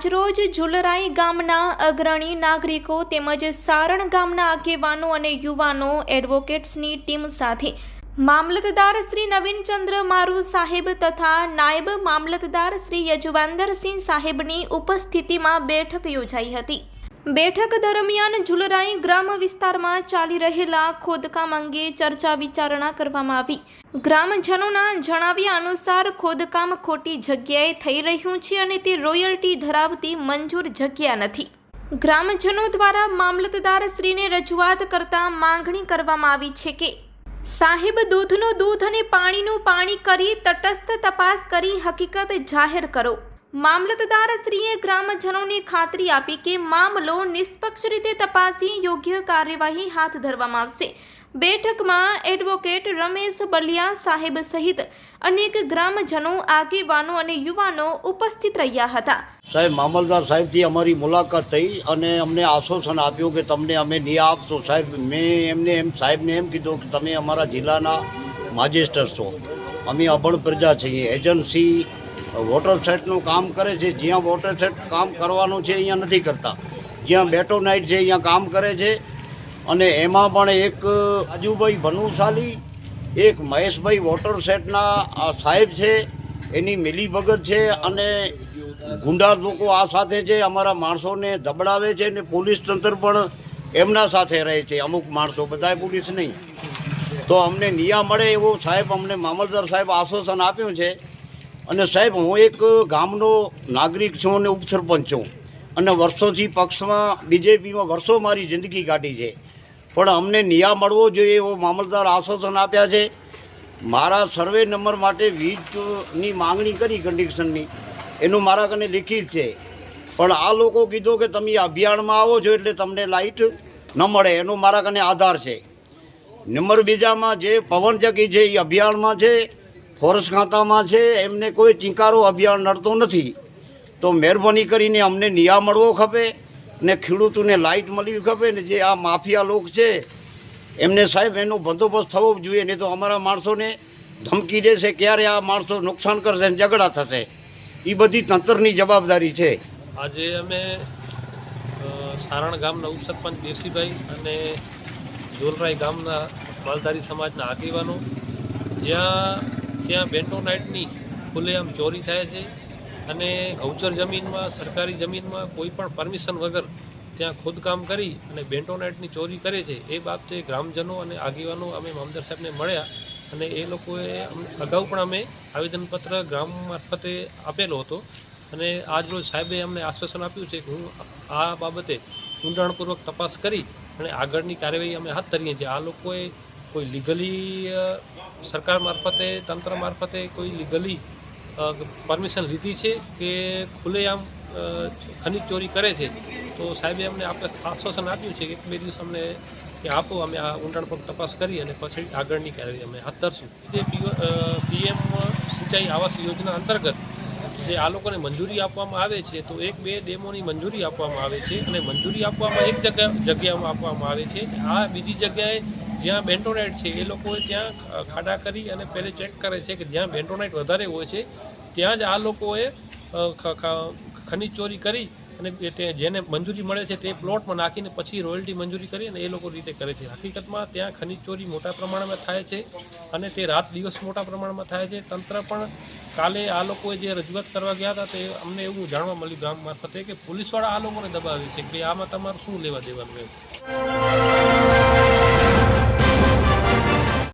આજરોજ ઝુલરાઈ ગામના અગ્રણી નાગરિકો તેમજ સારણ ગામના આગેવાનો અને યુવાનો એડવોકેટ્સની ટીમ સાથે મામલતદાર શ્રી નવીનચંદ્ર મારુ સાહેબ તથા નાયબ મામલતદાર શ્રી યજુવાન્દરસિંહ સાહેબની ઉપસ્થિતિમાં બેઠક યોજાઈ હતી. બેઠક દરમિયાન ઝુલરાઈ ગ્રામ વિસ્તારમાં ચાલી રહેલા ખોદકામ અંગે ચર્ચા વિચારણા કરવામાં આવી. ગ્રામજનોના જણાવ્યા અનુસાર ખોદકામ ખોટી જગ્યાએ થઈ રહ્યું છે અને તે રોયલ્ટી ધરાવતી મંજૂર જગ્યા નથી. ગ્રામજનો દ્વારા મામલતદાર શ્રીને રજૂઆત કરતા માંગણી કરવામાં આવી છે કે સાહેબ દૂધનું દૂધ અને પાણીનું પાણી કરી તટસ્થ તપાસ કરી હકીકત જાહેર કરો. મામલતદાર શ્રીએ ગ્રામજનોને ખાતરી આપી કે મામલો નિષ્પક્ષ રીતે તપાસી યોગ્ય કાર્યવાહી હાથ ધરવામાં આવશે. બેઠકમાં એડવોકેટ રમેશ બલિયા સાહેબ સહિત અનેક ગ્રામજનો, આગેવાનો અને યુવાનો ઉપસ્થિત રહ્યા હતા. સાહેબ મામલદાર સાહેબથી અમારી મુલાકાત થઈ અને અમને આશ્વાસન આપ્યું કે તમને અમે નહીં આપશો. સાહેબ, મેં એમને એમ, સાહેબને એમ કીધું કે તમે અમારા જિલ્લાના માજિસ્ટર છો. અમે અભણ પ્રજા છીએ. એજન્સી વોટર સેટનું કામ કરે છે. જ્યાં વોટર સેટ કામ કરવાનું છે, અહીંયા નથી કરતા. જ્યાં બેટો નાઇટ છે, અહીંયા કામ કરે છે. અને એમાં પણ એક રાજુભાઈ ભનુશાલી, એક મહેશભાઈ વોટર સેટના આ સાહેબ છે. એની મિલીભગત છે અને ગુંડા લોકો આ સાથે છે. અમારા માણસોને દબડાવે છે ને પોલીસ તંત્ર પણ એમના સાથે રહે છે. અમુક માણસો બધા પોલીસ નહીં. તો અમને નિયા મળે એવો સાહેબ અમને મામલદાર સાહેબ આશ્વાસન આપ્યું છે અને સાહેબ, હું એક ગામનો નાગરિક છું અને ઉપસરપંચ છું. અને વર્ષોથી પક્ષમાં, બીજેપીમાં વર્ષો મારી જિંદગી કાઢી છે. પણ અમને નિયા મળવો જોઈએ એવો મામલદાર આશ્વાસન આપ્યા છે. મારા સર્વે નંબર માટે વીજની માંગણી કરી કન્ડિશનની એનું મારા કને લિખિત છે. પણ આ લોકો કીધું કે તમે અભિયાનમાં આવો છો એટલે તમને લાઇટ ન મળે, એનો મારા કને આધાર છે. નંબર બીજામાં જે પવનચક્કી છે એ અભિયાનમાં છે. ફોરેસ્ટ ખાતામાં છે, એમને કોઈ ચિંકારો અભિયાન નડતો નથી. તો મહેરબાની કરીને અમને નિયા મળવો ખપે ને ખેડૂતોને લાઇટ મળવી ખપે ને જે આ માફિયા લોક છે, એમને સાહેબ એનો બંદોબસ્ત થવો જોઈએ, નહીં તો અમારા માણસોને ધમકી દેશે, ક્યારે આ માણસો નુકસાન કરશે ને ઝઘડા થશે. એ બધી તંત્રની જવાબદારી છે. આજે અમે સારણ ગામના ઉપસરપંચ દેવસીભાઈ અને જોલરાઈ ગામના માલધારી સમાજના આગેવાનો જ્યાં ત્યાં બેન્ટો નાઇટની ખુલ્લેઆમ ચોરી થાય છે અને ગૌચર જમીનમાં, સરકારી જમીનમાં કોઈ પણ પરમિશન વગર ત્યાં ખોદકામ કરી અને બેન્ટો નાઇટની ચોરી કરે છે, એ બાબતે ગ્રામજનો અને આગેવાનો અમે મામદાર સાહેબને મળ્યા અને એ લોકોએ અગાઉ પણ અમે આવેદનપત્ર ગ્રામ મારફતે આપેલો હતો અને આજ રોજ સાહેબે અમને આશ્વાસન આપ્યું છે કે હું આ બાબતે ઊંડાણપૂર્વક તપાસ કરી અને આગળની કાર્યવાહી અમે હાથ ધરીએ છીએ. આ લોકોએ કોઈ લીગલી સરકાર મારફતે, તંત્ર મારફતે કોઈ લીગલી પરમિશન લીધી છે કે ખુલ્લેઆમ ખનિજ ચોરી કરે છે? તો સાહેબે અમને આપણે આશ્વાસન આપ્યું છે કે એક બે દિવસ અમને કે આપો, અમે આ ઊંડાણપૂર્વક તપાસ કરી અને પછી આગળની કાર્યવાહી અમે હાથ ધરશું. જે પીએમ સિંચાઈ આવાસ યોજના અંતર્ગત જે આ લોકોને મંજૂરી આપવામાં આવે છે, તો એક બે ડેમોની મંજૂરી આપવામાં આવે છે અને મંજૂરી આપવામાં એક જગ્યા, જગ્યામાં આપવામાં આવે છે. આ બીજી જગ્યાએ જ્યાં બેન્ટોનાઇટ છે, એ લોકોએ ત્યાં ખાડા કરી અને પહેલે ચેક કરે છે કે જ્યાં બેન્ટોનાઇટ વધારે હોય છે, ત્યાં જ આ લોકોએ ખનિજ ચોરી કરી અને તે જેને મંજૂરી મળે છે તે પ્લોટમાં નાખીને પછી રોયલ્ટી મંજૂરી કરી અને એ લોકો રીતે કરે છે. હકીકતમાં ત્યાં ખનીજ ચોરી મોટા પ્રમાણમાં થાય છે અને તે રાત દિવસ મોટા પ્રમાણમાં થાય છે. તંત્ર પણ કાલે આ લોકોએ જે રજૂઆત કરવા ગયા હતા તે અમને એવું જાણવા મળ્યું ગામ મારફતે કે પોલીસવાળા આ લોકોને દબાવે છે કે આમાં તમારું શું લેવા દેવાનું એમ.